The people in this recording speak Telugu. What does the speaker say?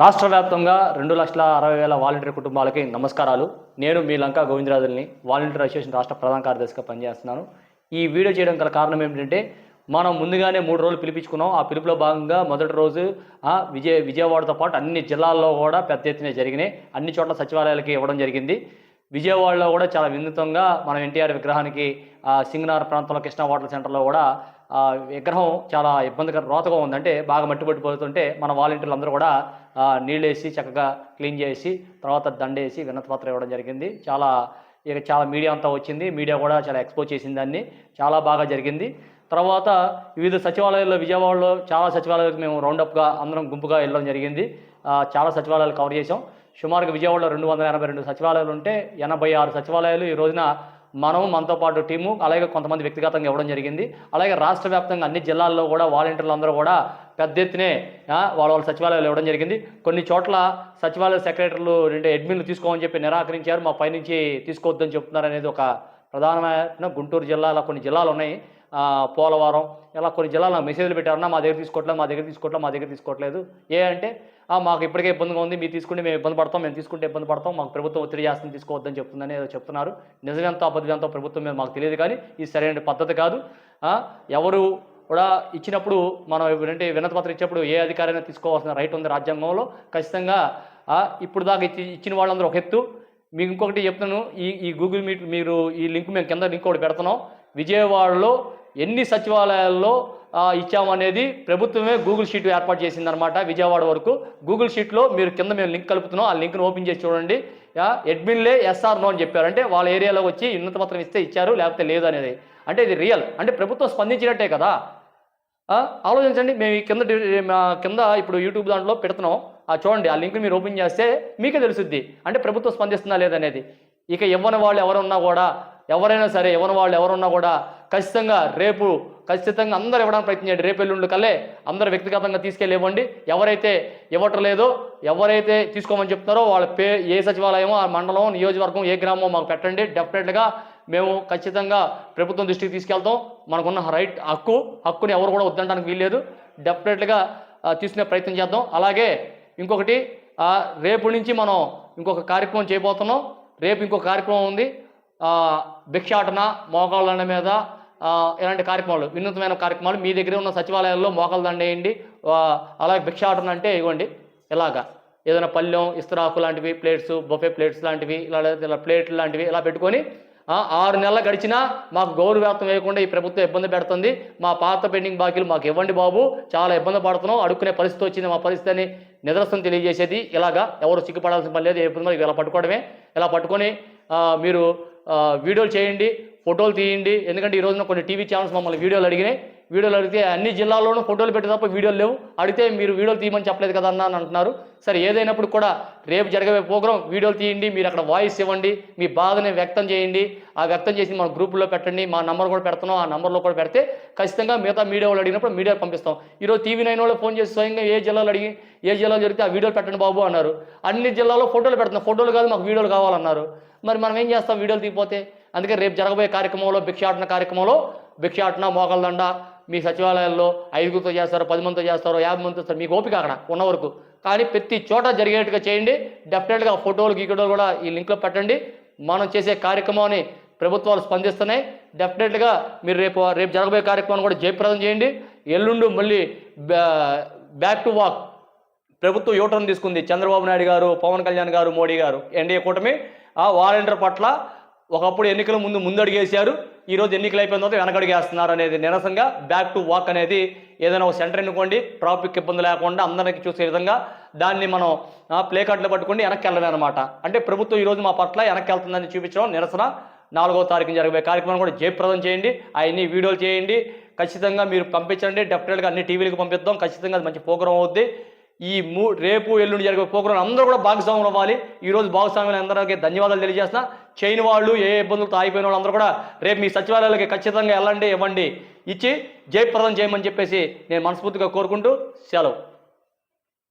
రాష్ట్ర వ్యాప్తంగా రెండు లక్షల అరవై వేల వాలంటీర్ కుటుంబాలకి నమస్కారాలు. నేను మీ లంకా గోవిందరాజుల్ని వాలంటీర్ అసోసియేషన్ రాష్ట్ర ప్రధాన కార్యదర్శిగా పనిచేస్తున్నాను. ఈ వీడియో చేయడం గల కారణం ఏమిటంటే మనం ముందుగానే మూడు రోజులు పిలిపించుకున్నాం. ఆ పిలుపులో భాగంగా మొదటి రోజు విజయ విజయవాడతో పాటు అన్ని జిల్లాల్లో కూడా పెద్ద ఎత్తున జరిగినాయి. అన్ని చోట్ల సచివాలయాలకి ఇవ్వడం జరిగింది. విజయవాడలో కూడా చాలా వినూతంగా మనం ఎన్టీఆర్ విగ్రహానికి సింగనార్ ప్రాంతంలో కృష్ణా వాటర్ సెంటర్లో కూడా విగ్రహం చాలా ఇబ్బందికర రోతగా ఉందంటే బాగా మట్టి పట్టిపోతుంటే మన వాలంటీర్లు అందరూ కూడా నీళ్ళేసి చక్కగా క్లీన్ చేసి తర్వాత దండేసి వినతి పత్రం ఇవ్వడం జరిగింది. చాలా ఇక చాలా మీడియా అంతా వచ్చింది. మీడియా కూడా చాలా ఎక్స్పోజ్ చేసింది దాన్ని. చాలా బాగా జరిగింది. తర్వాత వివిధ సచివాలయాల్లో విజయవాడలో చాలా సచివాలయాలకు మేము రౌండప్గా అందరం గుంపుగా వెళ్ళడం జరిగింది. చాలా సచివాలయాలు కవర్ చేసాం సుమారుగా విజయవాడలో రెండు వందల ఎనభై రెండు సచివాలయాలు ఉంటే ఎనభై ఆరు సచివాలయాలు ఈ రోజున మనం మనతో పాటు టీము అలాగే కొంతమంది వ్యక్తిగతంగా ఇవ్వడం జరిగింది. అలాగే రాష్ట్ర వ్యాప్తంగా అన్ని జిల్లాల్లో కూడా వాలంటీర్లు అందరూ కూడా పెద్ద ఎత్తునే వాళ్ళ వాళ్ళ సచివాలయాలు ఇవ్వడం జరిగింది. కొన్ని చోట్ల సచివాలయ సెక్రటరీలు రెండు అడ్మిన్లు తీసుకోమని చెప్పి నిరాకరించారు. మా పైనుంచి తీసుకోవద్దని చెప్తున్నారు అనేది ఒక ప్రధానమైన గుంటూరు జిల్లాలో కొన్ని జిల్లాలు ఉన్నాయి. పోలవరం ఇలా కొన్ని జిల్లాలో మెసేజ్లు పెట్టారన్నా మా దగ్గర తీసుకోవట్లేదు మా దగ్గర తీసుకోవట్లేదు మా దగ్గర తీసుకోవట్లేదు. ఏ అంటే మాకు ఇప్పటికే ఇబ్బందిగా ఉంది మీరు తీసుకుంటే మేము ఇబ్బంది పడతాం మేము తీసుకుంటే ఇబ్బంది పడతాం మాకు ప్రభుత్వం ఒత్తిడి చేస్తుంది తీసుకోవద్దని చెప్తుందని ఏదో చెప్తున్నారు. నిజమెంతో అబద్ధంతో ప్రభుత్వం మీద మాకు తెలియదు కానీ ఇది సరైన పద్ధతి కాదు. ఎవరు కూడా ఇచ్చినప్పుడు మనం ఏంటంటే వినతి పత్రం ఇచ్చినప్పుడు ఏ అధికారైనా తీసుకోవాల్సిన రైట్ ఉంది రాజ్యాంగంలో. ఖచ్చితంగా ఇప్పుడు దాకా ఇచ్చి ఇచ్చిన వాళ్ళందరూ ఒక ఎత్తు. మీకు ఇంకొకటి చెప్తున్నాను ఈ ఈ గూగుల్ మీట్ మీరు ఈ లింక్ మేము కింద లింక్ ఒకటి పెడుతున్నాం. విజయవాడలో ఎన్ని సచివాలయాల్లో ఇచ్చామనేది ప్రభుత్వమే గూగుల్ షీట్ ఏర్పాటు చేసిందనమాట విజయవాడ వరకు. గూగుల్ షీట్లో మీరు కింద మేము లింక్ కలుపుతున్నాం ఆ లింక్ను ఓపెన్ చేసి చూడండి. ఎడ్మిన్లే అడ్మిన్లే ఎస్ఆర్ నో అని చెప్పారు. అంటే వాళ్ళ ఏరియాలో వచ్చి ఉన్నత పత్రం ఇస్తే ఇచ్చారు లేకపోతే లేదు అనేది. అంటే ఇది రియల్. అంటే ప్రభుత్వం స్పందించినట్టే కదా. ఆలోచించండి. మేము ఈ కింద మా కింద ఇప్పుడు యూట్యూబ్ దాంట్లో పెడుతున్నాం. ఆ చూడండి. ఆ లింక్ మీరు ఓపెన్ చేస్తే మీకే తెలుసుద్ది. అంటే ప్రభుత్వం స్పందిస్తుందా లేదనేది ఇక ఇవ్వని వాళ్ళు ఎవరున్నా కూడా ఎవరైనా సరే ఇవ్వని వాళ్ళు ఎవరున్నా కూడా ఖచ్చితంగా రేపు ఖచ్చితంగా అందరూ ఇవ్వడానికి ప్రయత్నం చేయండి. రేపు ఎల్లుండి కల్లే అందరూ వ్యక్తిగతంగా తీసుకెళ్ళి ఇవ్వండి ఎవరైతే ఇవ్వటం లేదో ఎవరైతే తీసుకోమని చెప్తున్నారో వాళ్ళ పే ఏ సచివాలయమో ఆ మండలం నియోజకవర్గం ఏ గ్రామం మాకు పెట్టండి. డెఫినెట్గా మేము ఖచ్చితంగా ప్రభుత్వం దృష్టికి తీసుకెళ్తాం. మనకున్న రైట్ హక్కు హక్కుని ఎవరు కూడా వద్దనడానికి వీల్లేదు. డెఫినెట్గా తీసుకునే ప్రయత్నం చేద్దాం. అలాగే ఇంకొకటి రేపు నుంచి మనం ఇంకొక కార్యక్రమం చేయబోతున్నాం. రేపు ఇంకొక కార్యక్రమం ఉంది. భిక్షాటన మోకాళ్ళ మీద ఇలాంటి కార్యక్రమాలు వినూత్నమైన కార్యక్రమాలు మీ దగ్గర ఉన్న సచివాలయాల్లో మోకాలు దండ వేయండి. అలాగే భిక్షాటన అంటే ఇవ్వండి. ఇలాగా ఏదైనా పళ్ళెం ఇస్తరాకు లాంటివి ప్లేట్స్ బొఫే ప్లేట్స్ లాంటివి ఇలా ఇలా ప్లేట్లు లాంటివి ఇలా పెట్టుకొని ఆరు నెలలు గడిచినా మాకు గౌరవవ్యాప్తం వేయకుండా ఈ ప్రభుత్వం ఇబ్బంది పెడుతుంది. మా పాత పెండింగ్ బాకీలు మాకు ఇవ్వండి బాబు. చాలా ఇబ్బంది పడుతున్నాం. అడుక్కునే పరిస్థితి వచ్చింది. మా పరిస్థితి అని నిదర్శనం తెలియజేసేది. ఇలాగా ఎవరు సిగ్గుపడాల్సిన పని లేదు. ఏ ఇబ్బంది ఇలా పట్టుకోవడమే. ఇలా పట్టుకొని మీరు వీడియోలు చేయండి ఫోటోలు తీయండి. ఎందుకంటే ఈ రోజున కొన్ని టీవీ ఛానల్స్ మమ్మల్ని వీడియోలు అడిగినాయి. వీడియోలు అడిగితే అన్ని జిల్లాల్లోనూ ఫోటోలు పెట్టి తప్ప వీడియోలు లేవు. అడిగితే మీరు వీడియోలు తీయమని చెప్పలేదు కదా అన్న అని అంటున్నారు. సరే ఏదైనప్పుడు కూడా రేపు జరగబోయే ప్రోగ్రాం వీడియోలు తీయండి మీరు అక్కడ వాయిస్ ఇవ్వండి మీ బాధని వ్యక్తం చేయండి. ఆ వ్యక్తం చేసి మన గ్రూపులో పెట్టండి మా నంబర్ కూడా పెడుతున్నాం ఆ నెంబర్లో కూడా పెడితే ఖచ్చితంగా మిగతా మీడియా వాళ్ళు అడిగినప్పుడు మీడియా పంపిస్తాం. ఈరోజు టీవీ నైన్ వాళ్ళు ఫోన్ చేసి స్వయంగా ఏ జిల్లాలో అడిగి ఏ జిల్లాలో జరిగితే ఆ వీడియోలు పెట్టండి బాబు అన్నారు. అన్ని జిల్లాలో ఫోటోలు పెడుతున్నాం. ఫోటోలు కాదు మాకు వీడియోలు కావాలన్నారు. మరి మనం ఏం చేస్తాం వీడియోలు తీపోతే అందుకే రేపు జరగబోయే కార్యక్రమంలో భిక్షాటన కార్యక్రమంలో భిక్షాటన మోగల్దండ మీ సచివాలయాల్లో ఐదుగురితో చేస్తారో పది మందితో చేస్తారో యాభై మందితో చేస్తారో మీకు ఓపిక అక్కడ ఉన్న వరకు. కానీ ప్రతి చోట జరిగేట్టుగా చేయండి. డెఫినెట్గా ఫోటోలు గీకటోలు కూడా ఈ లింక్లో పెట్టండి. మనం చేసే కార్యక్రమాన్ని ప్రభుత్వాలు స్పందిస్తున్నాయి. డెఫినెట్గా మీరు రేపు రేపు జరగబోయే కార్యక్రమాన్ని కూడా జయప్రదం చేయండి. ఎల్లుండు మళ్ళీ బ్యా- బ్యాక్ టు వాక్ ప్రభుత్వం యూటర్న్ తీసుకుంది. చంద్రబాబు నాయుడు గారు పవన్ కళ్యాణ్ గారు మోడీ గారు ఎన్డీఏ కూటమి. ఆ వాలంటీర్ పట్ల ఒకప్పుడు ఎన్నికల ముందు ముందడుగేశారు ఈరోజు ఎన్నికలు అయిపోయిన తర్వాత వెనకడుగేస్తున్నారు అనేది నిరసనగా బ్యాక్ టు వాక్ అనేది ఏదైనా ఒక సెంటర్ ఎన్నుకోండి ట్రాఫిక్ ఇబ్బంది లేకుండా అందరికీ చూసే విధంగా దాన్ని మనం ప్లే కార్డులు పట్టుకొని వెనక్కి వెళ్ళడం అనమాట అంటే ప్రభుత్వం ఈరోజు మా పట్ల వెనక్కి వెళ్తుందని చూపించడం నిరసన. నాలుగో తారీఖున జరగబోయే కార్యక్రమం కూడా జయప్రదం చేయండి. అవన్నీ వీడియోలు చేయండి. ఖచ్చితంగా మీరు పంపించండి. డెఫినెట్గా అన్ని టీవీలకు పంపిద్దాం. ఖచ్చితంగా అది మంచి ప్రోగ్రాం అవుద్ది. ఈ మూ రేపు ఎల్లుండి జరిగే ప్రోగ్రాం అందరూ కూడా భాగస్వాములు అవ్వాలి. ఈ రోజు భాగస్వాములు అందరికీ ధన్యవాదాలు తెలియజేస్తున్నా. చేయని వాళ్ళు ఏ ఇబ్బందులు తాగిపోయిన వాళ్ళు వాళ్ళందరూ కూడా రేపు మీ సచివాలయాలకి ఖచ్చితంగా వెళ్ళండి ఇవ్వండి. ఇచ్చి జయప్రదం చేయమని చెప్పేసి నేను మనస్ఫూర్తిగా కోరుకుంటూ సెలవు.